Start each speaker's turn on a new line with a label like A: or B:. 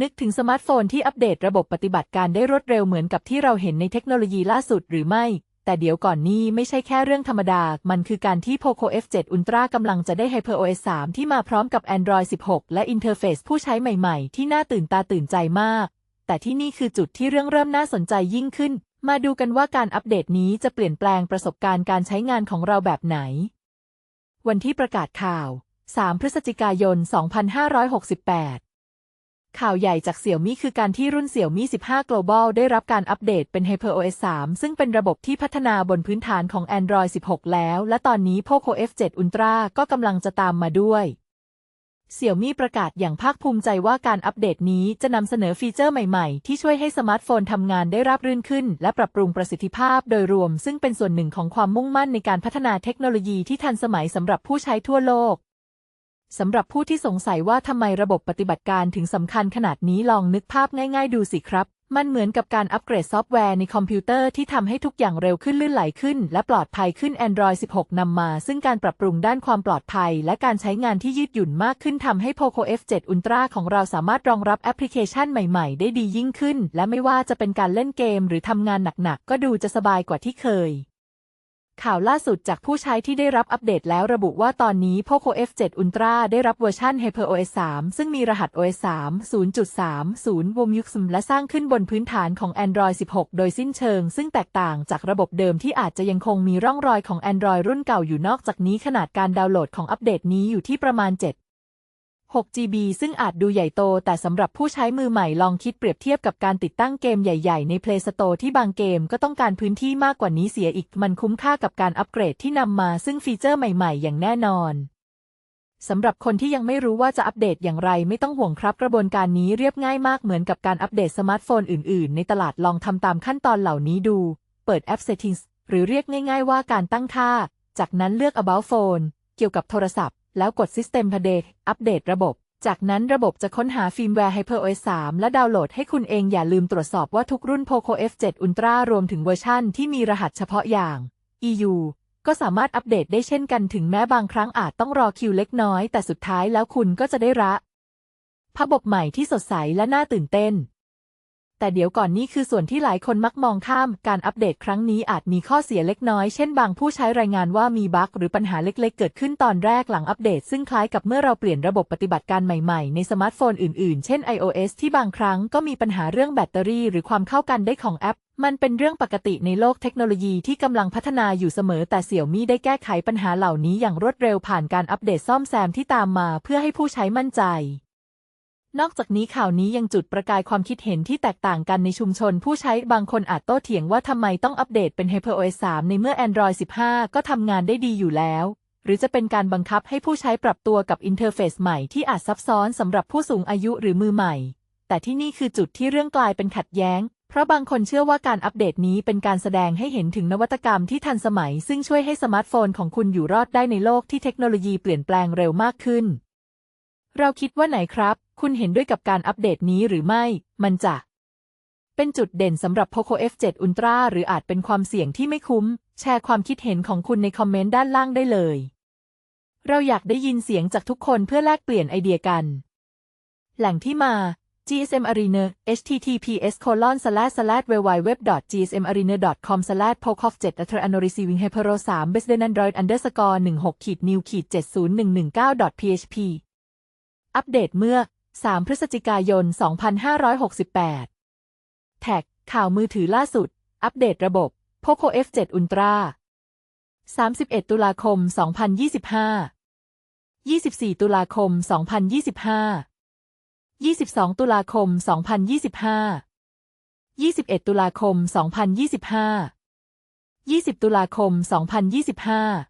A: นึกถึงสมาร์ทโฟนที่อัปเดตระบบปฏิบัติการได้รวดเร็วเหมือนกับที่เราเห็นในเทคโนโลยีล่าสุดหรือไม่ แต่เดี๋ยวก่อนนี้ไม่ใช่แค่เรื่องธรรมดา มันคือการที่ Poco F7 Ultra กำลังจะได้ HyperOS 3 ที่มาพร้อมกับ Android 16 และอินเทอร์เฟซผู้ใช้ใหม่ๆ ที่น่าตื่นตาตื่นใจมาก แต่ที่นี่คือจุดที่เรื่องเริ่มน่าสนใจยิ่งขึ้น มาดูกันว่าการอัปเดตนี้จะเปลี่ยนแปลงประสบการณ์การใช้งานของเราแบบไหน วันที่ประกาศข่าว 3 พฤศจิกายน 2568 ข่าวใหญ่จากเสี่ยวมี่คือการที่รุ่นเสี่ยวมี่15 Global ได้รับการอัปเดตเป็น HyperOS 3 ซึ่งเป็นระบบที่พัฒนาบนพื้นฐานของ Android 16 แล้ว และตอนนี้ Poco F7 Ultra ก็กำลังจะตามมาด้วยเสี่ยวมี่ประกาศอย่างภาคภูมิใจว่าการอัปเดตนี้จะนำเสนอฟีเจอร์ใหม่ๆ ที่ช่วยให้สมาร์ทโฟนทำงานได้ราบรื่นขึ้น และปรับปรุงประสิทธิภาพโดยรวม ซึ่งเป็นส่วนหนึ่งของความมุ่งมั่นในการพัฒนาเทคโนโลยีที่ทันสมัยสำหรับผู้ใช้ทั่วโลก สำหรับผู้ที่สงสัยว่าทำไมระบบปฏิบัติการถึงสำคัญขนาดนี้ลองนึกภาพง่ายๆดูสิครับ มันเหมือนกับการอัปเกรดซอฟต์แวร์ในคอมพิวเตอร์ที่ทำให้ทุกอย่างเร็วขึ้นลื่นไหลขึ้น และปลอดภัยขึ้น Android 16 นำมา ซึ่งการปรับปรุงด้านความปลอดภัย และการใช้งานที่ยืดหยุ่นมากขึ้นทำให้ Poco F7 Ultra ของเราสามารถรองรับแอปพลิเคชันใหม่ๆ ได้ดียิ่งขึ้น และไม่ว่าจะเป็นการเล่นเกม หรือทำงานหนักๆก็ดูจะสบายกว่าที่เคย ข่าวล่าสุดจากผู้ใช้ที่ได้รับอัปเดตแล้วระบุว่าตอนนี้ Poco F7 Ultra ได้รับเวอร์ชัน HyperOS 3 ซึ่งมีรหัส OS 3 0.30 w m u x และสร้างขึ้นบนพื้นฐานของ Android 16 โดยสิ้นเชิง ซึ่งแตกต่างจากระบบเดิมที่อาจจะยังคงมีร่องรอยของ Android รุ่นเก่าอยู่นอกจากนี้ขนาดการดาวน์โหลดของอัปเดตนี้อยู่ที่ประมาณ 7 6GB ซึ่งอาจดูใหญ่โต แต่สำหรับผู้ใช้มือใหม่ลองคิดเปรียบเทียบกับการติดตั้งเกมใหญ่ๆ ใน Play Store ที่บางเกมก็ต้องการพื้นที่มากกว่านี้เสียอีก มันคุ้มค่ากับการอัปเกรดที่นำมาซึ่งฟีเจอร์ใหม่ๆ อย่างแน่นอนสำหรับคนที่ยังไม่รู้ว่าจะอัปเดตอย่างไรไม่ต้องห่วงครับ กระบวนการนี้เรียบง่ายมากเหมือนกับการอัปเดตสมาร์ทโฟนอื่นๆ ในตลาดลองทำตามขั้นตอนเหล่านี้ดู เปิดแอป Settings หรือเรียกง่าย ๆ ว่าการตั้งค่า จากนั้นเลือก About Phone เกี่ยวกับโทรศัพท์ แล้วกด System Update อัปเดตระบบ จากนั้นระบบจะค้นหาฟิล์มแวร์ HyperOS 3 และดาวน์โหลดให้คุณเองอย่าลืมตรวจสอบว่าทุกรุ่น Poco F7 Ultra รวมถึงเวอร์ชั่นที่มีรหัสเฉพาะอย่าง EU ก็สามารถอัปเดตได้เช่นกันถึงแม้บางครั้งอาจต้องรอคิวเล็กน้อย แต่สุดท้ายแล้วคุณก็จะได้ระระบบใหม่ที่สดใสและน่าตื่นเต้น แต่เดี๋ยวก่อนนี่คือส่วนที่หลายคนมักมองข้าม การอัปเดตครั้งนี้อาจมีข้อเสียเล็กน้อย เช่นบางผู้ใช้รายงานว่ามีบั๊กหรือปัญหาเล็กๆ เกิดขึ้นตอนแรกหลังอัปเดต ซึ่งคล้ายกับเมื่อเราเปลี่ยนระบบปฏิบัติการใหม่ๆ ในสมาร์ทโฟนอื่นๆ เช่น iOS ที่บางครั้งก็มีปัญหาเรื่องแบตเตอรี่ หรือความเข้ากันได้ของแอป มันเป็นเรื่องปกติในโลกเทคโนโลยีที่กำลังพัฒนาอยู่เสมอ แต่เสี่ยวมี่ได้แก้ไขปัญหาเหล่านี้อย่างรวดเร็วผ่านการอัปเดตซ่อมแซมที่ตามมา เพื่อให้ผู้ใช้มั่นใจ นอกจากนี้ข่าวนี้ยังจุดประกายความคิดเห็นที่แตกต่างกันในชุมชน ผู้ใช้บางคนอาจโต้เถียงว่าทำไมต้องอัปเดตเป็น HyperOS 3 ในเมื่อ Android 15 ก็ทำงานได้ดีอยู่แล้ว หรือจะเป็นการบังคับให้ผู้ใช้ปรับตัวกับอินเทอร์เฟซใหม่ที่อาจซับซ้อนสำหรับผู้สูงอายุหรือมือใหม่ แต่ที่นี่คือจุดที่เรื่องกลายเป็นขัดแย้ง เพราะบางคนเชื่อว่าการอัปเดตนี้เป็นการแสดงให้เห็นถึงนวัตกรรมที่ทันสมัย ซึ่งช่วยให้สมาร์ทโฟนของคุณอยู่รอดได้ในโลกที่เทคโนโลยีเปลี่ยนแปลงเร็วมากขึ้น เราคิดว่าไหนครับ คุณเห็นด้วยกับการอัปเดตนี้หรือไม่ มันจะ เป็นจุดเด่นสำหรับ Poco F7 Ultra หรืออาจเป็นความเสี่ยงที่ไม่คุ้ม แชร์ความคิดเห็นของคุณในคอมเมนต์ด้านล่างได้เลย เราอยากได้ยินเสียงจากทุกคนเพื่อแลกเปลี่ยนไอเดียกัน แหล่งที่มา GSM Arena https colon slash slash www gsm arena com slash pocof 7 atr ano receiving hypero 3 besden android underscore 16 ขีด new ขีด 70119 php อัปเดตเมื่อ 3 พฤศจิกายน 2568 แท็ก ข่าวมือถือล่าสุด อัปเดตระบบ Poco F7 Ultra 31 ตุลาคม 2025 24 ตุลาคม 2025 22 ตุลาคม 2025 21 ตุลาคม 2025 20 ตุลาคม 2025